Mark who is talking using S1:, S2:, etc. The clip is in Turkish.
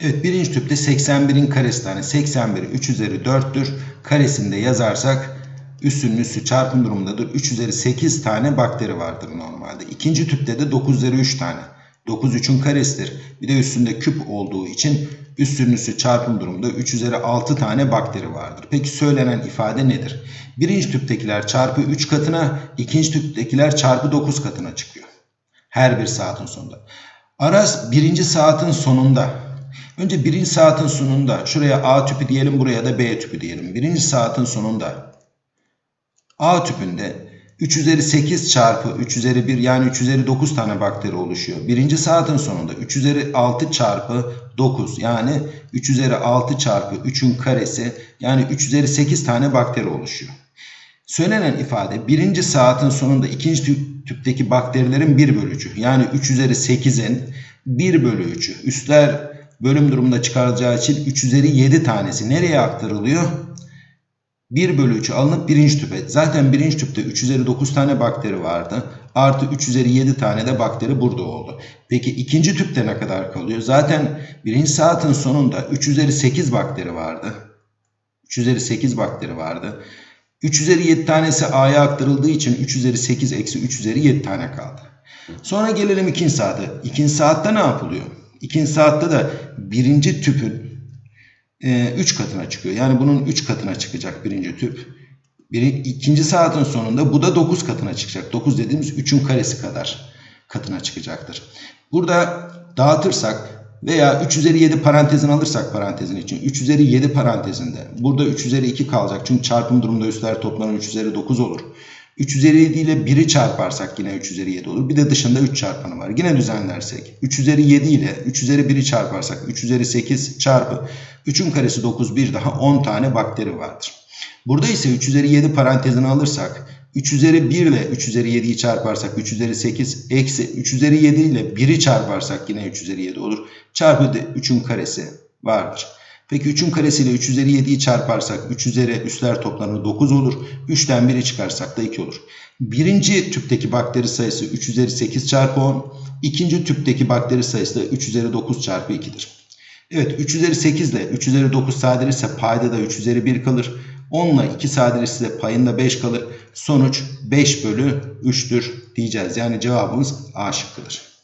S1: Evet birinci tüpte 81'in karesi tane 81 3 üzeri 4'tür. Karesini de yazarsak üssünün üssü çarpım durumundadır. 3 üzeri 8 tane bakteri vardır normalde. İkinci tüpte de 9 üzeri 3 tane. 9 3'ün karesidir. Bir de üstünde küp olduğu için üssünün üssü çarpım durumunda 3 üzeri 6 tane bakteri vardır. Peki söylenen ifade nedir? Birinci tüptekiler çarpı 3 katına, ikinci tüptekiler çarpı 9 katına çıkıyor. Her bir saatin sonunda. Aras birinci saatin sonunda. Önce birinci saatin sonunda şuraya A tüpü diyelim buraya da B tüpü diyelim. Birinci saatin sonunda A tüpünde 3 üzeri 8 çarpı 3 üzeri 1 yani 3 üzeri 9 tane bakteri oluşuyor. Birinci saatin sonunda 3 üzeri 6 çarpı 9 yani 3 üzeri 6 çarpı 3'ün karesi yani 3 üzeri 8 tane bakteri oluşuyor. Söylenen ifade birinci saatin sonunda ikinci tüp, tüpteki bakterilerin 1 bölü 3'ü. Yani 3 üzeri 8'in 1 bölü 3'ü. Üstler bölüm durumunda çıkarılacağı için 3 üzeri 7 tanesi nereye aktarılıyor? 1 bölü 3 alınıp birinci tüpe. Zaten birinci tüpte 3 üzeri 9 tane bakteri vardı. Artı 3 üzeri 7 tane de bakteri burada oldu. Peki ikinci tüpte ne kadar kalıyor? Zaten birinci saatin sonunda 3 üzeri 8 bakteri vardı. 3 üzeri 8 bakteri vardı. 3 üzeri 7 tanesi A'ya aktarıldığı için 3 üzeri 8 eksi 3 üzeri 7 tane kaldı. Sonra gelelim ikinci saate. İkinci saatte ne yapılıyor? İkinci saatte de birinci tüpün 3 katına çıkıyor. Yani bunun 3 katına çıkacak birinci tüp. Bir, ikinci saatin sonunda bu da 9 katına çıkacak. 9 dediğimiz 3'ün karesi kadar katına çıkacaktır. Burada dağıtırsak veya 3 üzeri 7 parantezini alırsak parantezin için 3 üzeri 7 parantezinde burada 3 üzeri 2 kalacak. Çünkü çarpım durumunda üstler toplamı 3 üzeri 9 olur. 3 üzeri 7 ile 1'i çarparsak yine 3 üzeri 7 olur. Bir de dışında 3 çarpanı var. Yine düzenlersek 3 üzeri 7 ile 3 üzeri 1'i çarparsak 3 üzeri 8 çarpı 3'ün karesi 9 bir daha 10 tane bakteri vardır. Burada ise 3 üzeri 7 parantezini alırsak 3 üzeri 1 ile 3 üzeri 7'yi çarparsak 3 üzeri 8 eksi 3 üzeri 7 ile 1'i çarparsak yine 3 üzeri 7 olur. Çarpı 3'ün karesi vardır. Peki 3'ün karesiyle 3 üzeri 7'yi çarparsak 3 üzeri üstler toplamı 9 olur. 3'ten 1'i çıkarsak da 2 olur. Birinci tüpteki bakteri sayısı 3 üzeri 8 çarpı 10. İkinci tüpteki bakteri sayısı da 3 üzeri 9 çarpı 2'dir. Evet 3 üzeri 8 ile 3 üzeri 9 sadeleşirse payda da 3 üzeri 1 kalır. 10 ile 2 sadeleşirse payında 5 kalır. Sonuç 5 bölü 3'tür diyeceğiz. Yani cevabımız A şıkkıdır.